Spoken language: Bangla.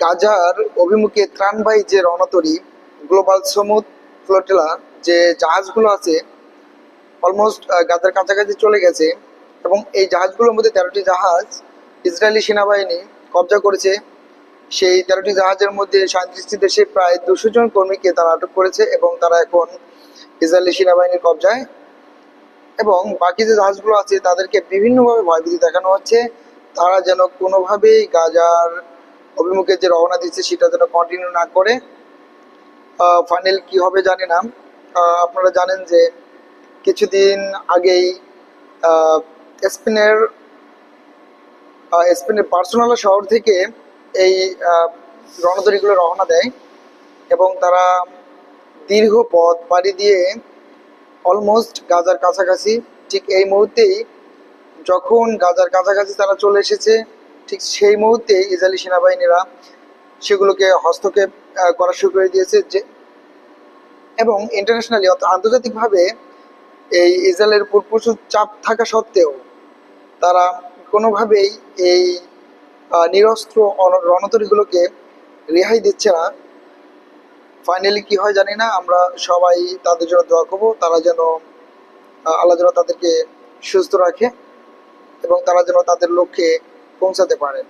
গাজার অভিমুখে ত্রাণবাহী যে রণতরী, গ্লোবাল সমুদ ফ্লোটেলা, যে জাহাজগুলো আছে অলমোস্ট গাজার কাছাকাছি চলে গেছে এবং এই জাহাজগুলোর মধ্যে তেরোটি জাহাজ ইসরায়েলি সেনাবাহিনী কবজা করেছে। সেই তেরোটি জাহাজের মধ্যে সাঁত্রিশটি দেশে প্রায় দুশো জন কর্মীকে তারা আটক করেছে এবং তারা এখন ইসরায়েলি সেনাবাহিনীর কবজায়। এবং বাকি যে জাহাজগুলো আছে, তাদেরকে বিভিন্নভাবে ভয়ভীতি দেখানো হচ্ছে। তারা যেন কোনোভাবেই গাজার অভিমুখে যে রওনা দিচ্ছে সেটা যেন কন্টিনিউ না করে। ফাইনাল কি হবে জানি না। আপনারা জানেন যে কিছুদিন আগেই স্পেনের স্পেনের পার্সোনাল শহর থেকে এই আহ, রণতরীগুলো রওনা দেয় এবং তারা দীর্ঘ পথ পাড়ি দিয়ে অলমোস্ট গাজার কাছাকাছি ঠিক এই মুহূর্তেই যখন গাজার কাছাকাছি তারা চলে এসেছে ঠিক সেই মুহূর্তে ইসরায়েলি সেনাবাহিনীরা সেগুলোকে হস্তক্ষেপ করা শুরু করে দিয়েছে যে, এবং ইন্টারন্যাশনালি অর্থাৎ আন্তর্জাতিকভাবে এই ইসরায়েলের উপর প্রচুর চাপ থাকা সত্ত্বেও তারা কোনোভাবেই এই নিরস্ত্র রণতরীগুলোকে রেহাই দিচ্ছে না। ফাইনালি কি হয় জানি না, আমরা সবাই তাদের জন্য দোয়া করব, তারা যেন আল্লাহ তাদেরকে সুস্থ রাখে এবং তারা যেন তাদের লক্ষ্যে পৌঁছাতে পারে